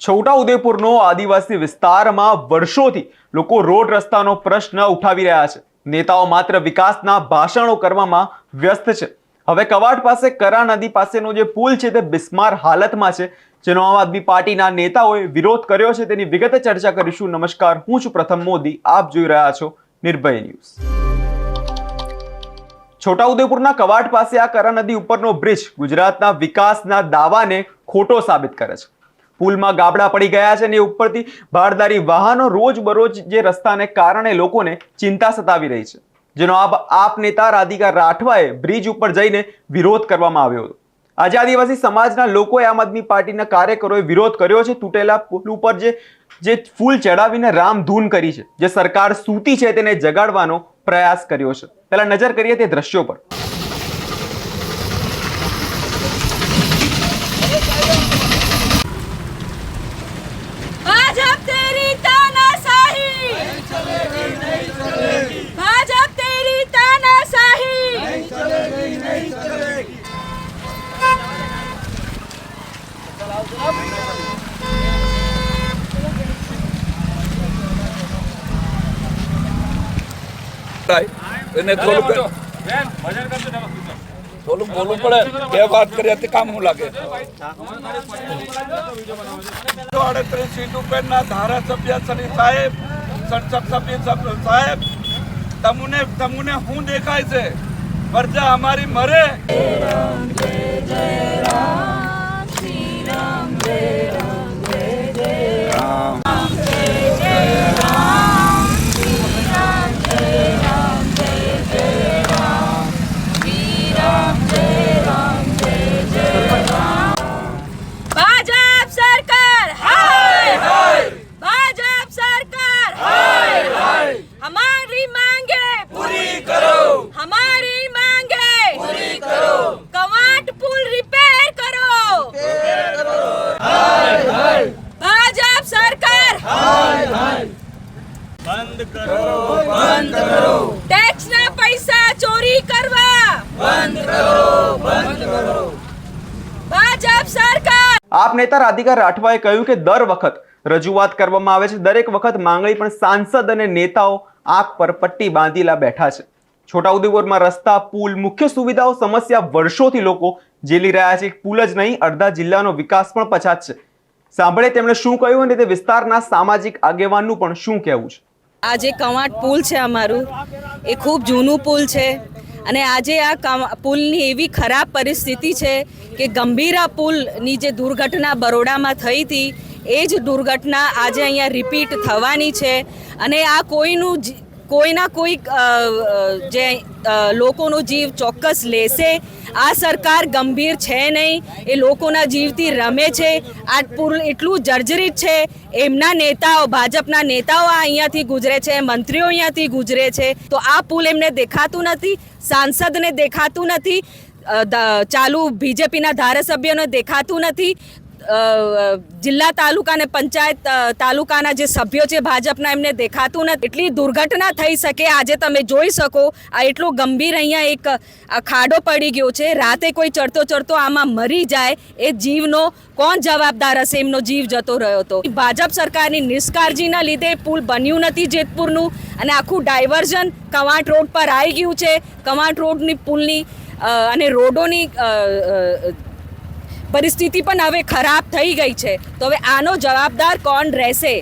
છોટાઉદેપુરનો આદિવાસી વિસ્તારમાં વર્ષોથી લોકો રોડ રસ્તાનો પ્રશ્ન ઉઠાવી રહ્યા છે. નેતાઓ માત્ર વિકાસના ભાષણો કરવામાં વ્યસ્ત છે. હવે કવાટ પાસે કરા નદી પાસેનો જે પુલ છે તે બિસ્માર હાલતમાં છે. જેનો આમ આદમી પાર્ટીના નેતાઓએ વિરોધ કર્યો છે તેની વિગતે ચર્ચા કરીશું. નમસ્કાર, હું છું પ્રથમ મોદી. આપ જોઈ રહ્યા છો નિર્ભય ન્યૂઝ. છોટાઉદેપુરના કવાટ પાસે આ કરા નદી ઉપરનો બ્રિજ ગુજરાતના વિકાસના દાવાને ખોટો સાબિત કરે છે. પુલમાં ગાબડા પડી ગયા છે એ ઉપરથી ભારદારી વાહનો રોજબરોજ જે રસ્તાને કારણે લોકોને ચિંતા સતાવી રહી છે. જેનો આપ આપ નેતા રાધિકા રાઠવાએ બ્રિજ ઉપર જઈને વિરોધ કરવામાં આવ્યો હતો. આજે આદિવાસી સમાજના લોકોએ આમ આદમી પાર્ટીના કાર્યકરોએ વિરોધ કર્યો છે. તૂટેલા પુલ ઉપર જે જે ફૂલ ચડાવીને રામધૂન કરી છે. જે સરકાર સૂતી છે તેને જગાડવાનો પ્રયાસ કર્યો છે. પહેલા નજર કરીએ તે દ્રશ્યો પર. કામ શું લાગે? અડત્રીસ સીટ ઉપરના ધારાસભ્ય શ્રી સાહેબ સંસદ સાહેબ તમને તમને શું દેખાય છે? મરજા અમારી મરે. બંધ કરો. ટેક્સ ના પૈસા ચોરી કરવા. બંધ કરો બંધ કરો. ભાજપ સરકાર. આપ નેતા રાધિકા રાઠવાએ કહ્યું કે દર વખત રજૂઆત કરવામાં આવે છે. દરેક વખત માંગણી પણ સાંસદ અને નેતાઓ આંખ પર પટ્ટી બાંધીલા બેઠા છે. છોટાઉદેપુરમાં રસ્તા પુલ મુખ્ય સુવિધાઓ સમસ્યા વર્ષોથી લોકો ઝીલી રહ્યા છે. પુલ જ નહીં અડધા જિલ્લાનો વિકાસ પણ પછાત છે. સાંભળે તેમણે શું કહ્યું અને તે વિસ્તારના સામાજિક આગેવાનનું પણ શું કહેવું છે? આ જે કવાંટ પુલ છે અમારું, એ ખૂબ જૂનું પુલ છે. અને આજે આ પુલની એવી ખરાબ પરિસ્થિતિ છે કે ગંભીરા પુલની જે દુર્ઘટના બરોડામાં થઈ હતી, એ જ દુર્ઘટના આજે અહીંયા રિપીટ થવાની છે. અને આ કોઈનું કોઈના કોઈ જે લોકોનો જીવ ચોક્કસ લેશે. આ સરકાર ગંભીર છે નહીં. એ લોકોના જીવથી રમે છે. આ પુલ એટલું જર્જરિત છે. એમના નેતાઓ, ભાજપના નેતાઓ અહીંયાથી ગુજરે છે, મંત્રીઓ અહીંયાથી ગુજરે છે. તો આ પુલ એમને દેખાતું નથી, સાંસદને દેખાતું નથી ચાલુ બીજેપીના ધારાસભ્યોને દેખાતું નથી. જિલ્લા તાલુકા અને પંચાયત તાલુકાના જે સભ્યો છે ભાજપના, એમને દેખાતું નથી. એટલી દુર્ઘટના થઈ શકે, આજે તમે જોઈ શકો, આ એટલો ગંભીર અહીંયા એક ખાડો પડી ગયો છે. રાતે કોઈ ચડતો ચડતો આમાં મરી જાય, એ જીવનો કોણ જવાબદાર હશે? એમનો જીવ જતો રહ્યો હતો ભાજપ સરકારની નિષ્કાળજીના લીધે પુલ બન્યું નથી જેતપુરનું, અને આખું ડાયવર્ઝન કવાંટ રોડ પર આવી ગયું છે. કવાંટ રોડની પુલની અને રોડોની પરિસ્થિતિ પણ હવે ખરાબ થઈ ગઈ છે. તો હવે આનો જવાબદાર કોણ રહેશે?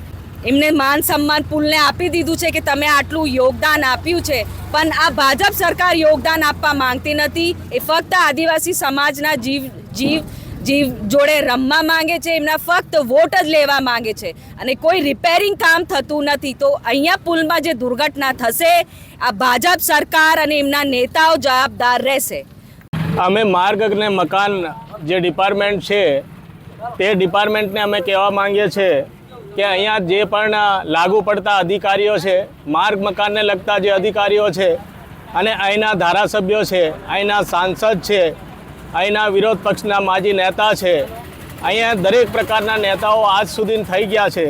એમને માન સન્માન પુલને આપી દીધું છે કે તમે આટલું યોગદાન આપ્યું છે. પણ આ ભાજપ સરકાર યોગદાન આપવા માંગતી નથી. એ ફક્ત આદિવાસી સમાજના જીવ જીવ જીવ જોડે રમવા માંગે છે. એમના ફક્ત વોટ જ લેવા માંગે છે. અને કોઈ રિપેરિંગ કામ થતું નથી. તો અહીંયા પુલમાં જે દુર્ઘટના થશે, આ ભાજપ સરકાર અને એમના નેતાઓ જવાબદાર રહેશે. અમે માર્ગ અને મકાન જે ડિપાર્ટમેન્ટ છે, તે ડિપાર્ટમેન્ટને અમે કહેવા માંગીએ છીએ કે અહીંયા જે પણ લાગુ પડતા અધિકારીઓ છે, માર્ગ મકાનને લગતા જે અધિકારીઓ છે, અને અહીંના ધારાસભ્યો છે, અહીંના સાંસદ છે, અહીંના વિરોધ પક્ષના માજી નેતા છે, અહીંયા દરેક પ્રકારના નેતાઓ આજ સુધી થઈ ગયા છે,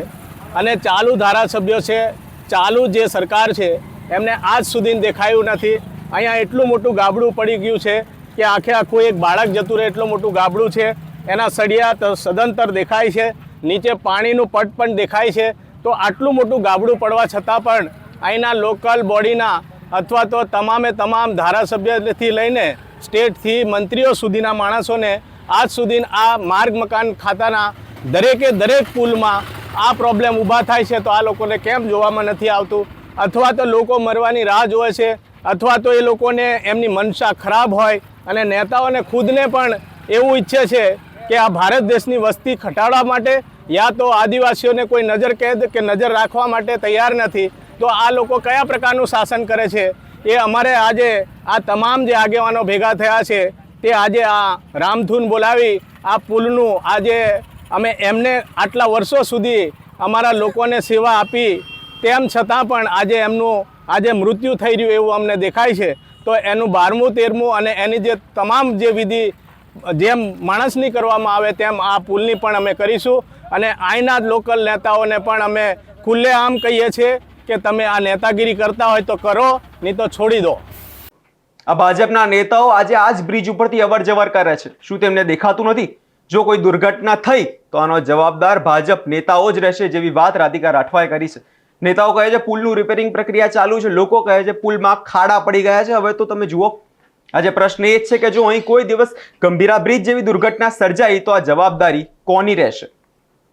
અને ચાલુ ધારાસભ્યો છે, ચાલુ જે સરકાર છે, એમને આજ સુધી દેખાયું નથી. અહીંયા એટલું મોટું ગાબડું પડી ગયું છે કે આખે આખું એક બાળક જતું રહે એટલું મોટું ગાબડું છે. એના સળિયા સદંતર દેખાય છે. નીચે પાણીનું પટ પણ દેખાય છે. તો આટલું મોટું ગાબડું પડવા છતાં પણ અહીંના લોકલ બોડીના અથવા તો તમામે તમામ ધારાસભ્યથી લઈને સ્ટેટથી મંત્રીઓ સુધીના માણસોને આજ સુધી આ માર્ગ મકાન ખાતાના દરેકે દરેક પુલમાં આ પ્રોબ્લેમ ઊભા થાય છે તો આ લોકોને કેમ જોવામાં નથી આવતું? અથવા તો લોકો મરવાની રાહ જોવે છે. અથવા તો એ લોકોને એમની મનસા ખરાબ હોય અને નેતાઓને ખુદને પણ એવું ઈચ્છે છે કે આ ભારત દેશની વસ્તી ઘટાડવા માટે યા તો આદિવાસીઓને કોઈ નજર કેદ કે નજર રાખવા માટે તૈયાર નથી. તો આ લોકો કયા પ્રકારનું શાસન કરે છે? એ અમારે આજે આ તમામ જે આગેવાનો ભેગા થયા છે, તે આજે આ રામધૂન બોલાવી, આ પુલનું આજે અમે એમને આટલા વર્ષો સુધી અમારા લોકોને સેવા આપી, તેમ છતાં પણ આજે એમનું આજે મૃત્યુ થઈ રહ્યું એવું અમને દેખાય છે. તો એનું બારમું, તેરમું અને એની જે તમામ જે વિધિ, જેમ માણસની કરવામાં આવે તેમ આ પુલની પણ અમે કરીશું. અને અહીંના જ લોકલ નેતાઓને પણ અમે ખુલ્લેઆમ કહીએ છીએ કે તમે આ નેતાગીરી કરતા હોય તો કરો, નહીં તો છોડી દો. આ ભાજપના નેતાઓ આજે આ જ બ્રિજ ઉપરથી અવર જવર કરે છે. શું તેમને દેખાતું નથી? જો કોઈ દુર્ઘટના થઈ, તો આનો જવાબદાર ભાજપ નેતાઓ જ રહેશે જેવી વાત રાધિકા રાઠવાએ કરી છે. નેતાઓ કહે છે પુલનું રિપેરિંગ પ્રક્રિયા ચાલુ છે. લોકો કહે છે પુલમાં ખાડા પડી ગયા છે. હવે તો તમે જુઓ, આજે પ્રશ્ન એ જ છે કે જો અહીં કોઈ દિવસ ગંભીરા બ્રિજ જેવી દુર્ઘટના સર્જાઈ, તો આ જવાબદારી કોની રહેશે?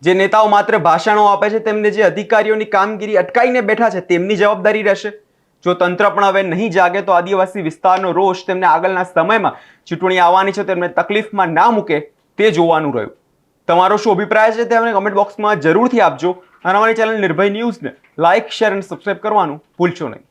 જે નેતાઓ માત્ર ભાષણો આપે છે, તેમને જે અધિકારીઓની કામગીરી અટકાઈને બેઠા છે, તેમની જવાબદારી રહેશે? જો તંત્ર પણ હવે નહીં જાગે, તો આદિવાસી વિસ્તારનો રોષ તેમને આગળના સમયમાં ચૂંટણી આવવાની છે, તેમને તકલીફમાં ના મૂકે, તે જોવાનું રહ્યું. તમારો શું અભિપ્રાય છે તે અમને કમેન્ટ બોક્સમાં જરૂરથી આપજો. અને અમારી ચેનલ નિર્ભય ન્યૂઝને લાઇક શેર અને સબસ્ક્રાઇબ કરવાનું ભૂલશો નહીં.